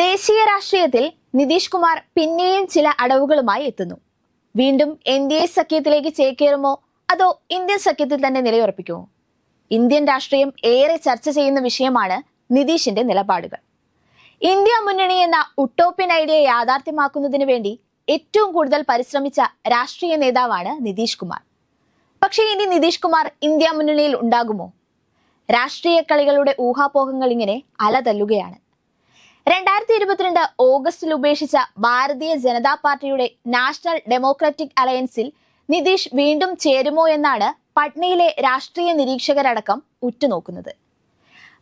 ദേശീയ രാഷ്ട്രീയത്തിൽ നിതീഷ് കുമാർ പിന്നെയും ചില അടവുകളുമായി എത്തുന്നു. വീണ്ടും എൻ ഡി എ സഖ്യത്തിലേക്ക് ചേക്കേറുമോ? അതോ ഇന്ത്യൻ സഖ്യത്തിൽ തന്നെ നിലയുറപ്പിക്കുമോ? ഇന്ത്യൻ രാഷ്ട്രീയം ഏറെ ചർച്ച ചെയ്യുന്ന വിഷയമാണ് നിതീഷിന്റെ നിലപാടുകൾ. ഇന്ത്യ മുന്നണി എന്ന ഉട്ടോപ്യൻ ഐഡിയ യാഥാർത്ഥ്യമാക്കുന്നതിന് വേണ്ടി ഏറ്റവും കൂടുതൽ പരിശ്രമിച്ച രാഷ്ട്രീയ നേതാവാണ് നിതീഷ് കുമാർ. പക്ഷേ ഇനി നിതീഷ് കുമാർ ഇന്ത്യ മുന്നണിയിൽ ഉണ്ടാകുമോ? രാഷ്ട്രീയ കളികളുടെ ഊഹാപോഹങ്ങൾ ഇങ്ങനെ അലതല്ലുകയാണ്. രണ്ടായിരത്തി ഇരുപത്തിരണ്ട് ഓഗസ്റ്റിൽ ഉപേക്ഷിച്ച ഭാരതീയ ജനതാ പാർട്ടിയുടെ നാഷണൽ ഡെമോക്രാറ്റിക് അലയൻസിൽ നിതീഷ് വീണ്ടും ചേരുമോ എന്നാണ് പട്നയിലെ രാഷ്ട്രീയ നിരീക്ഷകരടക്കം ഉറ്റുനോക്കുന്നത്.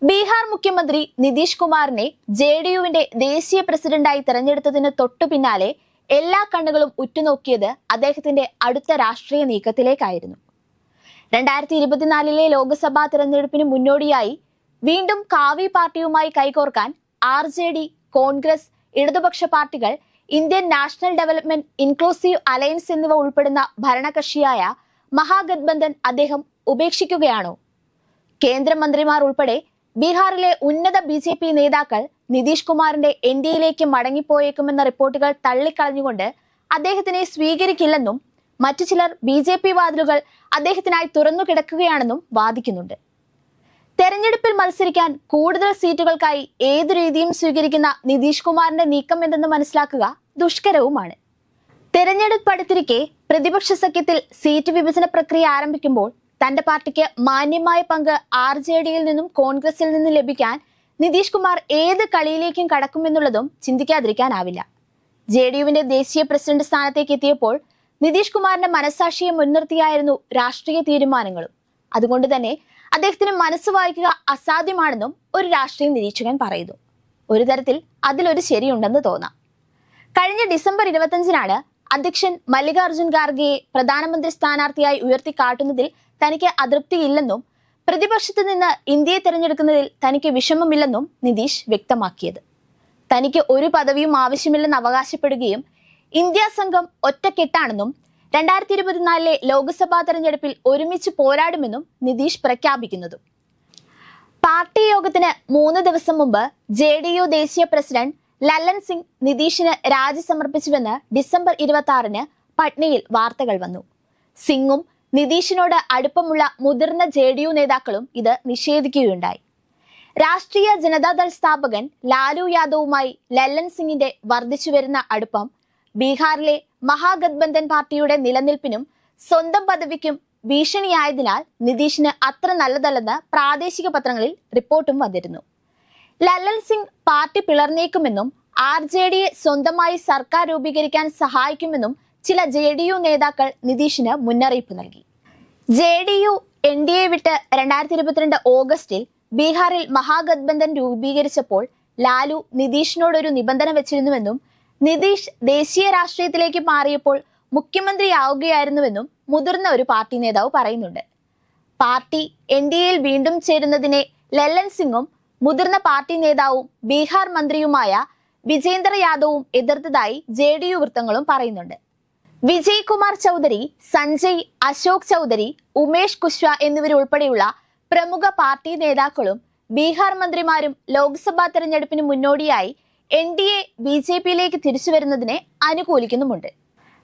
ബീഹാർ മുഖ്യമന്ത്രി നിതീഷ് കുമാറിനെ ജെ ഡി യുവിന്റെ ദേശീയ പ്രസിഡന്റായി തെരഞ്ഞെടുത്തതിന് തൊട്ടു പിന്നാലെ എല്ലാ കണ്ണുകളും ഉറ്റുനോക്കിയത് അദ്ദേഹത്തിന്റെ അടുത്ത രാഷ്ട്രീയ നീക്കത്തിലേക്കായിരുന്നു. രണ്ടായിരത്തി ഇരുപത്തിനാലിലെ ലോക്സഭാ തെരഞ്ഞെടുപ്പിന് മുന്നോടിയായി വീണ്ടും കാവി പാർട്ടിയുമായി കൈകോർക്കാൻ ആർ ജെ ഡി കോൺഗ്രസ് ഇടതുപക്ഷ പാർട്ടികൾ Indian national development inclusive alliance എന്നിവ ഉൾപ്പെടുന്ന ഭരണകക്ഷിയായ മഹാഗത്ബന്ധൻ അദ്ദേഹം ഉപേക്ഷിക്കുകയാണോ. കേന്ദ്രമന്ത്രിമാർ ഉൾപ്പെടെ ബീഹാറിലെ ഉന്നത ബി ജെ പി നേതാക്കൾ നിതീഷ് കുമാറിന്റെ എൻ ഡി എയിലേക്ക് മടങ്ങിപ്പോയേക്കുമെന്ന റിപ്പോർട്ടുകൾ തള്ളിക്കളഞ്ഞുകൊണ്ട് അദ്ദേഹത്തിനെ സ്വീകരിക്കില്ലെന്നും മറ്റു ചിലർ ബി ജെ പി വാതിലുകൾ അദ്ദേഹത്തിനായി തുറന്നു കിടക്കുകയാണെന്നും വാദിക്കുന്നുണ്ട്. തെരഞ്ഞെടുപ്പിൽ മത്സരിക്കാൻ കൂടുതൽ സീറ്റുകൾക്കായി ഏതു രീതിയും സ്വീകരിക്കുന്ന നിതീഷ് കുമാറിന്റെ നീക്കം എന്തെന്ന് മനസ്സിലാക്കുക ദുഷ്കരവുമാണ്. തെരഞ്ഞെടുപ്പ് അടുത്തിരിക്കെ പ്രതിപക്ഷ സഖ്യത്തിൽ സീറ്റ് വിഭജന പ്രക്രിയ ആരംഭിക്കുമ്പോൾ തന്റെ പാർട്ടിക്ക് മാന്യമായ പങ്ക് ആർ ജെ ഡിയിൽ നിന്നും കോൺഗ്രസിൽ നിന്നും ലഭിക്കാൻ നിതീഷ് കുമാർ ഏത് കളിയിലേക്കും കടക്കുമെന്നുള്ളതും ചിന്തിക്കാതിരിക്കാനാവില്ല. ജെ ഡി യുവിന്റെ ദേശീയ പ്രസിഡന്റ് സ്ഥാനത്തേക്ക് എത്തിയപ്പോൾ നിതീഷ് കുമാറിന്റെ മനസാക്ഷിയെ മുൻനിർത്തിയായിരുന്നു രാഷ്ട്രീയ തീരുമാനങ്ങളും. അതുകൊണ്ട് തന്നെ അദ്ദേഹത്തിന് മനസ്സ് വായിക്കുക അസാധ്യമാണെന്നും ഒരു രാഷ്ട്രീയ നിരീക്ഷകൻ പറയുന്നു. ഒരു തരത്തിൽ അതിലൊരു ശരിയുണ്ടെന്ന് തോന്നാം. കഴിഞ്ഞ ഡിസംബർ ഇരുപത്തഞ്ചിനാണ് അധ്യക്ഷൻ മല്ലികാർജുൻ ഖാർഗെയെ പ്രധാനമന്ത്രി സ്ഥാനാർത്ഥിയായി ഉയർത്തിക്കാട്ടുന്നതിൽ തനിക്ക് അതൃപ്തിയില്ലെന്നും പ്രതിപക്ഷത്ത് നിന്ന് ഇന്ത്യയെ തിരഞ്ഞെടുക്കുന്നതിൽ തനിക്ക് വിഷമമില്ലെന്നും നിതീഷ് വ്യക്തമാക്കിയത്. തനിക്ക് ഒരു പദവിയും ആവശ്യമില്ലെന്ന് അവകാശപ്പെടുകയും ഇന്ത്യ സംഘം ഒറ്റക്കെട്ടാണെന്നും രണ്ടായിരത്തി ഇരുപത്തിനാലിലെ ലോക്സഭാ തെരഞ്ഞെടുപ്പിൽ ഒരുമിച്ച് പോരാടുമെന്നും നിതീഷ് പ്രഖ്യാപിക്കുന്നതും. പാർട്ടി യോഗത്തിന് മൂന്ന് ദിവസം മുമ്പ് ജെ യു ദേശീയ പ്രസിഡന്റ് ലല്ലൻ സിംഗ് നിതീഷിന് രാജി സമർപ്പിച്ചുവെന്ന് ഡിസംബർ ഇരുപത്തി ആറിന് പട്നയിൽ വാർത്തകൾ വന്നു. സിംഗും നിതീഷിനോട് അടുപ്പമുള്ള മുതിർന്ന ജെ ഡി യു നേതാക്കളും ഇത് നിഷേധിക്കുകയുണ്ടായി. രാഷ്ട്രീയ ജനതാദൾ സ്ഥാപകൻ ലാലു യാദവുമായി ലല്ലൻ സിംഗിന്റെ വർദ്ധിച്ചുവരുന്ന അടുപ്പം ബീഹാറിലെ മഹാഗത്ബന്ധൻ പാർട്ടിയുടെ നിലനിൽപ്പിനും സ്വന്തം പദവിക്കും ഭീഷണിയായതിനാൽ നിതീഷിന് അത്ര നല്ലതല്ലെന്ന് പ്രാദേശിക പത്രങ്ങളിൽ റിപ്പോർട്ടും വന്നിരുന്നു. ലല്ലൻ സിംഗ് പാർട്ടി പിളർന്നേക്കുമെന്നും ആർ ജെ ഡിയെ സ്വന്തമായി സർക്കാർ രൂപീകരിക്കാൻ സഹായിക്കുമെന്നും ചില ജെ ഡി യു നേതാക്കൾ നിതീഷിന് മുന്നറിയിപ്പ് നൽകി. J D U N D A വിട്ട് രണ്ടായിരത്തി ഇരുപത്തിരണ്ട് ഓഗസ്റ്റിൽ ബീഹാറിൽ മഹാഗത്ബന്ധൻ രൂപീകരിച്ചപ്പോൾ ലാലു നിതീഷിനോടൊരു നിബന്ധന വെച്ചിരുന്നുവെന്നും നിതീഷ് ദേശീയ രാഷ്ട്രീയത്തിലേക്ക് മാറിയപ്പോൾ മുഖ്യമന്ത്രിയാവുകയായിരുന്നുവെന്നും മുതിർന്ന ഒരു പാർട്ടി നേതാവ് പറയുന്നുണ്ട്. പാർട്ടി എൻ ഡി എയിൽ വീണ്ടും ചേരുന്നതിനെ ലല്ലൻ സിംഗും മുതിർന്ന പാർട്ടി നേതാവും ബീഹാർ മന്ത്രിയുമായ വിജേന്ദ്ര യാദവും എതിർത്തതായി ജെ ഡി യു വൃത്തങ്ങളും പറയുന്നുണ്ട്. വിജയ് കുമാർ ചൗധരി സഞ്ജയ് അശോക് ചൗധരി ഉമേഷ് കുശ്വ എന്നിവരുൾപ്പെടെയുള്ള പ്രമുഖ പാർട്ടി നേതാക്കളും ബീഹാർ മന്ത്രിമാരും ലോക്സഭാ തെരഞ്ഞെടുപ്പിന് മുന്നോടിയായി N D A B J പിയിലേക്ക് തിരിച്ചു വരുന്നതിനെ അനുകൂലിക്കുന്നുമുണ്ട്.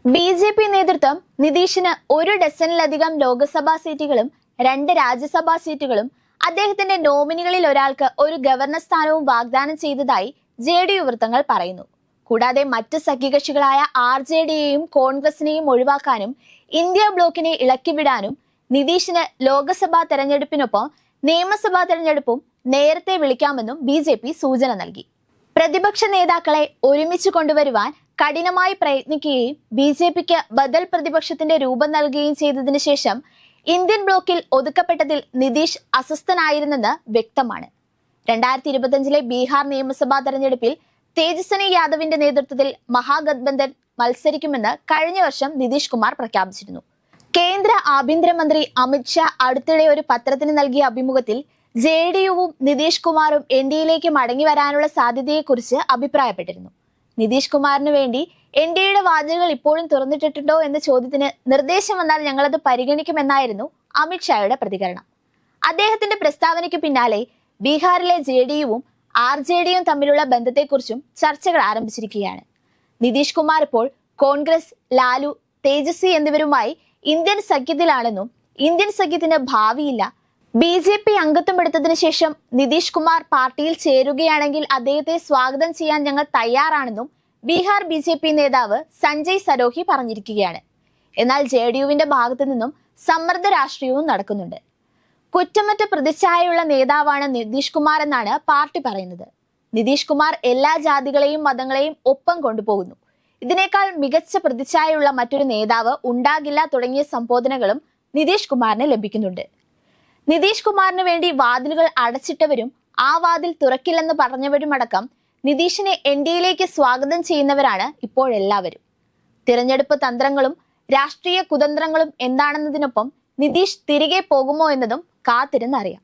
ബി ജെ പി നേതൃത്വം നിതീഷിന് ഒരു ഡസനിലധികം ലോക്സഭാ സീറ്റുകളും രണ്ട് രാജ്യസഭാ സീറ്റുകളും അദ്ദേഹത്തിന്റെ നോമിനികളിൽ ഒരാൾക്ക് ഒരു ഗവർണർ സ്ഥാനവും വാഗ്ദാനം ചെയ്തതായി ജെ ഡി യു വൃത്തങ്ങൾ പറയുന്നു. കൂടാതെ മറ്റ് സഖ്യകക്ഷികളായ ആർ ജെ ഡിയെയും കോൺഗ്രസിനെയും ഒഴിവാക്കാനും ഇന്ത്യ ബ്ലോക്കിനെ ഇളക്കിവിടാനും നിതീഷിന് ലോക്സഭാ തെരഞ്ഞെടുപ്പിനൊപ്പം നിയമസഭാ തെരഞ്ഞെടുപ്പും നേരത്തെ വിളിക്കാമെന്നും ബി സൂചന നൽകി. പ്രതിപക്ഷ നേതാക്കളെ ഒരുമിച്ച് കൊണ്ടുവരുവാൻ കഠിനമായി പ്രയത്നിക്കുകയും ബി ജെ പിക്ക് ബദൽ പ്രതിപക്ഷത്തിന്റെ രൂപം നൽകുകയും ചെയ്തതിനു ശേഷം ഇന്ത്യൻ ബ്ലോക്കിൽ ഒതുക്കപ്പെട്ടതിൽ നിതീഷ് അസ്വസ്ഥനായിരുന്നെന്ന് വ്യക്തമാണ്. രണ്ടായിരത്തി ഇരുപത്തിയഞ്ചിലെ ബീഹാർ നിയമസഭാ തെരഞ്ഞെടുപ്പിൽ തേജസ്വനി യാദവിന്റെ നേതൃത്വത്തിൽ മഹാഗത്ബന്ധൻ മത്സരിക്കുമെന്ന് കഴിഞ്ഞ വർഷം നിതീഷ് കുമാർ പ്രഖ്യാപിച്ചിരുന്നു. കേന്ദ്ര ആഭ്യന്തരമന്ത്രി അമിത്ഷാ അടുത്തിടെ ഒരു പത്രത്തിന് നൽകിയ അഭിമുഖത്തിൽ ജെ ഡി യുവും നിതീഷ് കുമാറും എൻ ഡി എയിലേക്ക് മടങ്ങി വരാനുള്ള സാധ്യതയെക്കുറിച്ച് അഭിപ്രായപ്പെട്ടിരുന്നു. നിതീഷ് കുമാറിന് വേണ്ടി എൻ ഡി എയുടെ വാതിലുകൾ ഇപ്പോഴും തുറന്നിട്ടിട്ടുണ്ടോ എന്ന ചോദ്യത്തിന് നിർദ്ദേശം വന്നാൽ ഞങ്ങളത് പരിഗണിക്കുമെന്നായിരുന്നു അമിത്ഷായുടെ പ്രതികരണം. അദ്ദേഹത്തിന്റെ പ്രസ്താവനയ്ക്ക് പിന്നാലെ ബീഹാറിലെ ജെ ഡി യുവും ആർ ജെ ഡിയും തമ്മിലുള്ള ബന്ധത്തെക്കുറിച്ചും ചർച്ചകൾ ആരംഭിച്ചിരിക്കുകയാണ്. നിതീഷ് കുമാർ ഇപ്പോൾ കോൺഗ്രസ് ലാലു തേജസ്വി എന്നിവരുമായി ഇന്ത്യൻ സഖ്യത്തിലാണെന്നും ഇന്ത്യൻ സഖ്യത്തിന് ഭാവിയില്ല ബി ജെ പി അംഗത്വം എടുത്തതിനു ശേഷം നിതീഷ് കുമാർ പാർട്ടിയിൽ ചേരുകയാണെങ്കിൽ അദ്ദേഹത്തെ സ്വാഗതം ചെയ്യാൻ ഞങ്ങൾ തയ്യാറാണെന്നും ബീഹാർ ബി ജെ പി നേതാവ് സഞ്ജയ് സരോഹി പറഞ്ഞിരിക്കുകയാണ്. എന്നാൽ ജെ ഡി യുവിന്റെ ഭാഗത്തു നിന്നും സമ്മർദ്ദ രാഷ്ട്രീയവും നടക്കുന്നുണ്ട്. കുറ്റമറ്റ പ്രതിച്ഛായയുള്ള നേതാവാണ് നിതീഷ് കുമാർ എന്നാണ് പാർട്ടി പറയുന്നത്. നിതീഷ് കുമാർ എല്ലാ ജാതികളെയും മതങ്ങളെയും ഒപ്പം കൊണ്ടുപോകുന്നു. ഇതിനേക്കാൾ മികച്ച പ്രതിച്ഛായയുള്ള മറ്റൊരു നേതാവ് ഉണ്ടാകില്ല തുടങ്ങിയ സംബോധനകളും നിതീഷ് കുമാറിന് ലഭിക്കുന്നുണ്ട്. നിതീഷ് കുമാറിന് വേണ്ടി വാതിലുകൾ അടച്ചിട്ടവരും ആ വാതിൽ തുറക്കില്ലെന്ന് പറഞ്ഞവരുമടക്കം നിതീഷിനെ എൻ ഡി എയിലേക്ക് സ്വാഗതം ചെയ്യുന്നവരാണ് ഇപ്പോഴെല്ലാവരും. തിരഞ്ഞെടുപ്പ് തന്ത്രങ്ങളും രാഷ്ട്രീയ കുതന്ത്രങ്ങളും എന്താണെന്നതിനൊപ്പം നിതീഷ് തിരികെ പോകുമോ എന്നതും കാത്തിരുന്നറിയാം.